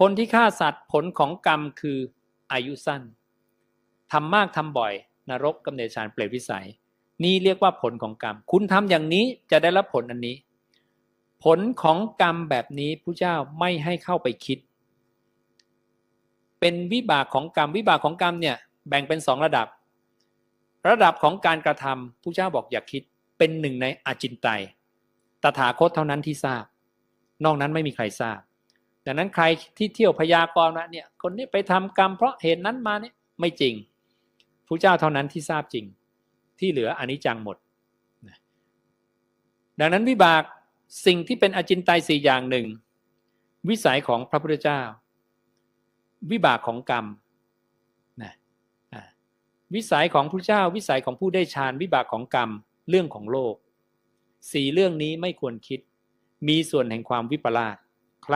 คนที่ฆ่าสัตว์ผลของกรรมคืออายุสั้นทำมากทำบ่อย นรกกำเนิดฌานเปรตวิสัย นี่เรียกว่าผลของกรรม คุณทำอย่างนี้จะได้รับผลอันนี้ ผลของกรรมแบบนี้ผู้เจ้าไม่ให้เข้าไปคิด เป็นวิบากของกรรมวิบากของกรรมเนี่ยแบ่งเป็นสองระดับ ระดับของการกระทำผู้เจ้าบอกอย่าคิด เป็นหนึ่งในอาจินไตยตถาคตเท่านั้นที่ทราบ นอกนั้นไม่มีใครทราบ ดังนั้นใครที่เที่ยวพยากรณ์ว่าเนี่ยคนนี้ไปทำกรรมเพราะเหตุนั้นมาเนี่ยไม่จริงผู้เจ้าเท่านั้นที่ทราบจริง ที่เหลืออนิจจังหมด ดังนั้นวิบากสิ่งที่เป็นอจินไตยสี่อย่างหนึ่ง วิสัยของพระพุทธเจ้า วิบากของกรรมนะวิสัยของพระเจ้า วิสัยของผู้ได้ฌานวิบากของกรรมเรื่องของโลกสี่เรื่องนี้ไม่ควรคิด มีส่วนแห่งความวิปลาสใคร